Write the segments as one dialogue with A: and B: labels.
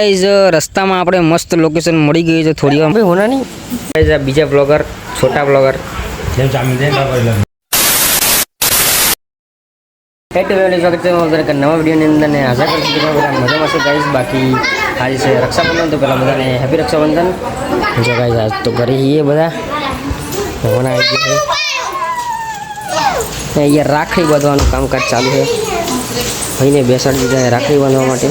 A: Guys રસ્તામાં આપણે મસ્ત લોકેશન મળી ગયું છે થોડી વાર. ભાઈ હોના નહીં ગાઈઝ આ બીજા બ્લોગર છોટા બ્લોગર
B: જેમ ચામી દે
A: હેટ વેલી સ્વાગત છે અમારા દરેક નવા વિડીયોની અંદર ને આશા કરું છું બધા મજામાં છે ગાઈઝ બાકી આજે છે રક્ષાબંધન તો પહેલાં બધાને હેપી રક્ષાબંધન. જો ગાઈઝ આજ તો ઘરે છીએ બધા. હોના આવી ગયા છે. અહીંયા રાખડી બાંધવાનું કામકાજ ચાલુ છે. ભાઈને બેસાડી દીધા રાખડી બાંધવા માટે.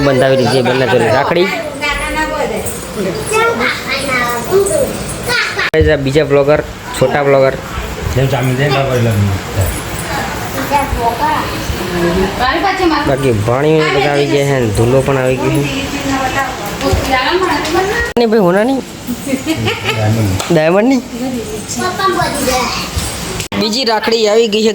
A: બંધાવી દીધી બંને રાખડી બીજા બ્લોગર છોટા બ્લોગર બાકી ભાણી બધા આવી ગયા છે ધૂલો પણ આવી ગયો છે ભાઈ હોના નહીં ડાયમંડ બીજી રાખડી આવી ગઈ છે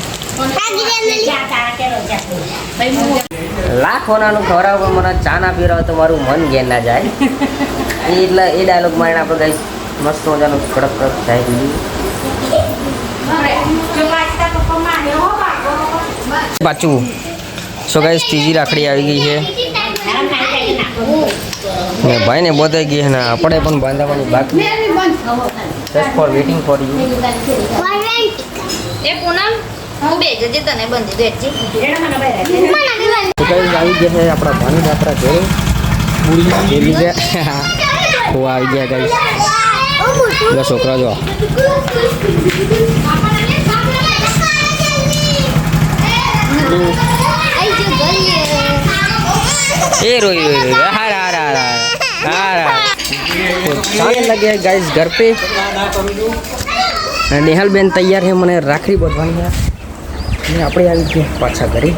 A: લાખ હોનાનું ખવડાવ પણ મને ચા ના પીરાવ તો મારું મન ઘેર ના જાય. એટલે એ ડાયલોગ મારીને આપણે ગાઈસ મસ્ત મજાનું કડક કડક થાય પીધી. પાછું. સો ગાઈસ ત્રીજી રાખડી આવી ગઈ છે. ને ભાઈને બોધાઈ ગઈ છે ને આપણે પણ બાંધવાની બાકી. Just for waiting for you
C: એ પૂનમ હું બે જજે તને બંધી દેજે
A: તો કઈ આવી ગયા છે આપણા ભાની આપણા ઘરે. પૂરી જેલી છે હું આવી ગયા ગઈ છોકરા જો. એ રોઈ રોઈ રોઈ. હાર હાર હાર હાર. સારું લાગે ગાઈઝ ઘર પે. નેહલ તૈયાર છે મને રાખડી બાંધવાની આપણે આવી ગયા પાછા ઘરે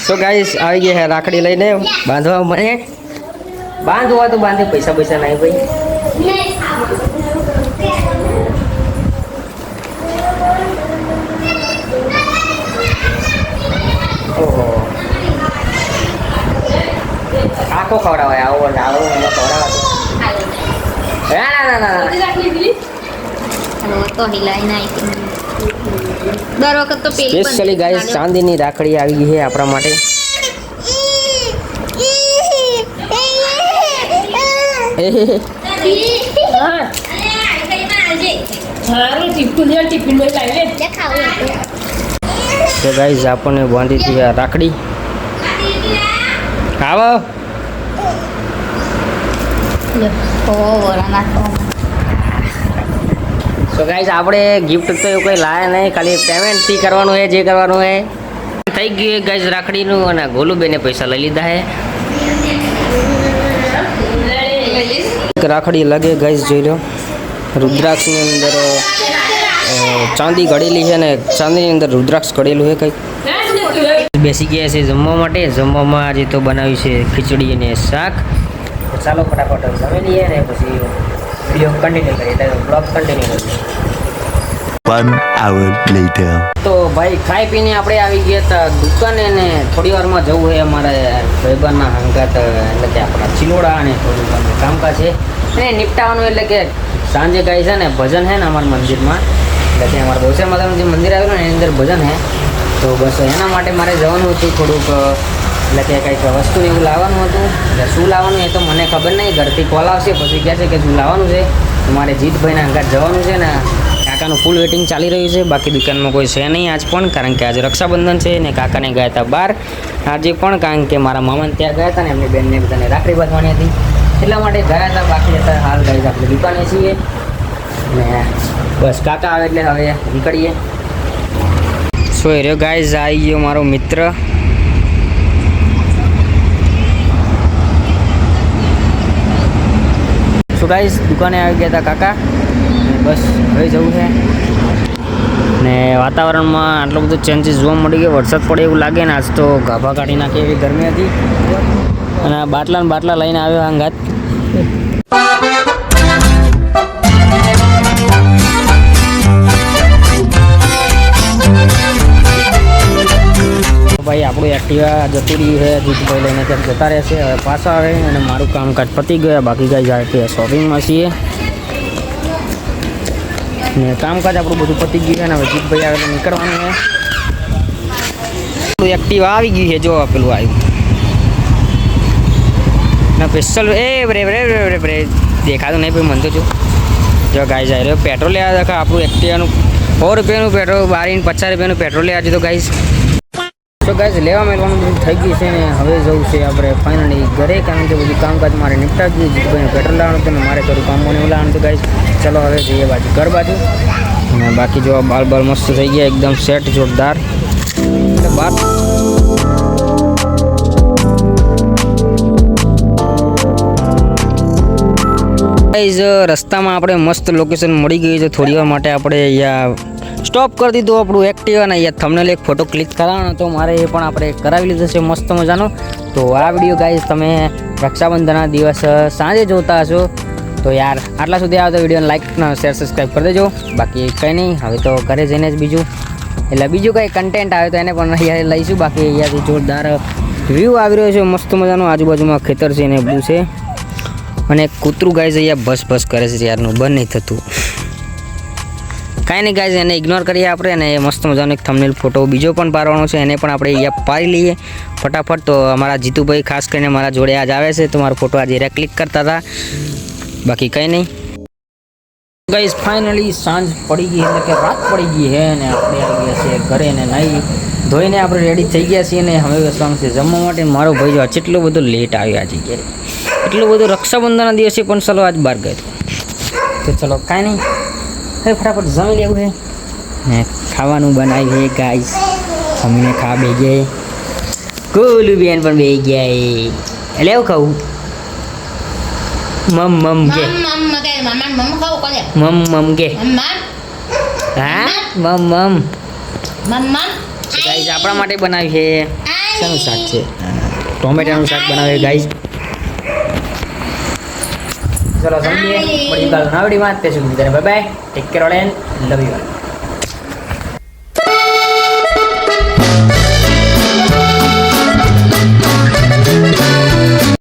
A: સો ગાઈસ આવી ગયા છે રાખડી લઈને બાંધવા મને બાંધવા તો બાંધે પૈસા પૈસા નહીં ભાઈ આખો ખવડાવાય આવો આવો ખવડાવાતો
C: તો નાખી દર વખત તો પેલી
A: સ્પેશિયલી ગાઈસ ચાંદીની રાખડી આવી ગઈ છે આપણા માટે. તો ગાઈસ આપણને બાંધી હતી આ રાખડી. આવો. તો ગાઈસ આપણે ગિફ્ટ તો એવું કંઈ લાયા નહીં, ખાલી પેમેન્ટ ફી કરવાનું છે, જે કરવાનું છે. થઈ ગયું ગાઈસ રાખડીનું અને ગોલુબેને પૈસા લઈ લીધા છે. રાખડી લાગે ગાઈસ જોઈ લો. રુદ્રાક્ષની અંદર ચાંદી ઘડેલી છે ને, ચાંદીની અંદર રુદ્રાક્ષ ઘડેલું છે કંઈક. બેસી ગયા છે જમવા માટે. જમવામાં આજે તો બનાવ્યું છે ખીચડી અને શાક. ચાલો ફટાફટ જમી લઈએ ને પછી વીડિયો કન્ટિન્યુ કરીએ બ્લોગ કન્ટિન્યુ કરીએ. તો ભાઈ ખાઈ પીને આપણે આવી ગયા હતા દુકાને ને થોડી વારમાં જવું હોય અમારે ભાઈબંધના હંગાત એટલે કે આપણા ચિલોડા અને થોડું કામકાજ છે. એને નિપટાવાનું એટલે કે સાંજે ગાય છે ને ભજન છે ને અમારા મંદિરમાં. એટલે કે અમારા ગૌસા માતાનું જે મંદિર આવેલું ને એની અંદર ભજન છે. તો બસ એના માટે મારે જવાનું હતું થોડુંક એટલે કે કંઈક વસ્તુ એવું લાવવાનું હતું. એટલે શું લાવવાનું એ તો મને ખબર નહીં. ઘરથી કોલ આવશે, પછી કહે છે કે શું લાવવાનું છે. મારે જીતભાઈના હંગાત જવાનું છે ને, કાકાનું ફૂલ વેટિંગ ચાલી રહ્યું છે. બાકી દુકાનમાં કોઈ છે નહીં આજ પણ, કારણ કે આજે રક્ષાબંધન છે ને કાકાને ગયા હતા બહાર. આજે પણ, કારણ કે મારા મામાને ત્યાં ગયા હતા ને, એમની બેનને બધાને રાખડી બાંધવાની હતી. એટલા માટે ગયા હતા. બાકી અત્યારે હાલ ગઈ આપણે દુકાને છીએ. ને બસ કાકા આવે એટલે હવે નીકળીએ. સો રહ્યો ગાઈઝ આવી ગયો મારો મિત્ર. સો ગાઈઝ દુકાને આવી ગયા હતા કાકા. બસ હવે જવું છે. ને વાતાવરણમાં આટલો બધો ચેન્જીસ જોવા મળી ગયો. વરસાદ પડે એવું લાગે ને આજ તો ગાભા કાઢી નાખે એવી ગરમી હતી. અને બાટલા બાટલા લઈને આવ્યો અંગાત આપણું એક્ટિવા જતું રહ્યું છે, જીતભાઈ લઈને ત્યાં જતા રહેશે હવે પાછા આવે અને મારું કામકાજ પતી ગયા, બાકી કાંઈ જાય કે શોપિંગમાં છીએ. ને કામકાજ આપણું બધું પતી ગયું છે ને હવે જીતભાઈ આવે તો નીકળવાનું છે. આપણું એક્ટિવા આવી ગયું છે, જો પેલું આવ્યું. ના સ્પેશિયલ એ બ્રે બ્રે બ્રે બ્રે દેખાતું નહીં ભાઈ મનતો છું જો. ગાઈ જાય રહ્યો પેટ્રોલ લેવા દેખા, આપણું એક્ટિવાનું સો રૂપિયાનું પેટ્રોલ બારીને પચાસ રૂપિયાનું પેટ્રોલ લેવા જતો ગાઈઝ તો ગાઈઝ લેવા મેળવાનું બધું થઈ ગયું છે ને હવે જવું છે આપણે ફાઇનલી ઘરે, કારણ કે બધું કામકાજ મારે નિપટાવી દીધું જીતુભાઈને પેટ્રોલ લાવવાનું હતું ને મારે થોડું કામ મને એવું લાવવાનું હતું ગાઈઝ ચલો હવે જઈએ બાજુ ઘર બાજુ. અને બાકી જો બાલ બાલ મસ્ત થઈ ગયા, એકદમ સેટ જોરદાર. એટલે બાર ગાઈઝ રસ્તામાં આપણે મસ્ત લોકેશન મળી ગઈ છે, થોડી વાર માટે આપણે અહીંયા સ્ટોપ કરી દીધું આપણું એક્ટિવ અને અહીંયા તમને એક ફોટો ક્લિક કરાવવાનો. તો મારે એ પણ આપણે કરાવી લીધો છે મસ્ત મજાનો. તો આ વીડિયો ગાઈઝ તમે રક્ષાબંધનના દિવસ સાંજે જોતા હશો. તો યાર, આટલા સુધી આવતો વિડીયોને લાઈક શેર સબસ્ક્રાઈબ કરી દેજો. બાકી કંઈ નહીં, હવે તો ઘરે જઈને જ બીજું. એટલે બીજું કંઈ કન્ટેન્ટ આવે તો એને પણ અહીંયા લઈશું. બાકી અહીંયાથી જોરદાર વ્યૂ આવી રહ્યો છે, મસ્ત મજાનો. આજુબાજુમાં ખેતર છે ને બધું છે. અને કૂતરું ગાય છે અહીંયા ભસ ભસ કરે છે યારનું બંધ નહીં થતું. કાંઈ નહીં ગાય એને ઇગ્નોર કરીએ આપણે અને મસ્ત મજાનો એક થમનેલ ફોટો બીજો પણ પાડવાનો છે, એને પણ આપણે અહીંયા પાડી લઈએ. ફટાફટ તો અમારા જીતુભાઈ ખાસ કરીને મારા જોડે આજ આવે છે, તો મારો ફોટો આજે એરા ક્લિક કરતા હતા. બાકી કંઈ નહીં. ગાઈસ ફાઇનલી સાંજ પડી ગઈ, એટલે કે રાત પડી ગઈ છે અને આપણે આવી ગયા છીએ ઘરે ને નાહી ધોઈને આપણે રેડી થઈ ગયા છીએ અને હવે બેસવાનું છે જમવા માટે. મારો ભાઈ જો કેટલો બધો લેટ આવ્યો આજે ઘરે. એટલું બધું રક્ષાબંધનના દિવસે પણ ચલો આજ બહાર ગયો તો ચલો કાંઈ નહીં. હવે ફટાફટ જમી લેવું છે. ને ખાવાનું બનાવ્યું છે ગાઈસ મમ્મીને ખા બે ગયા. કોલું બેન પણ બે ગયા એટલે એવું ખાવું મમ મમ કે.
C: મમ મમ કે. મામા મમ ખાવ કોલે
A: મમ મમ કે.
C: મમ
A: હા? મમ મમ.
C: મમ મમ.
A: ગાઈઝ આપણા માટે બનાવ્યું છે. શાનું શાક છે? ટોમેટાનું શાક બનાવ્યું ગાઈઝ ચલો સમજીએ મળીએ કાલ વાત તે સુધી bye bye take care all and love you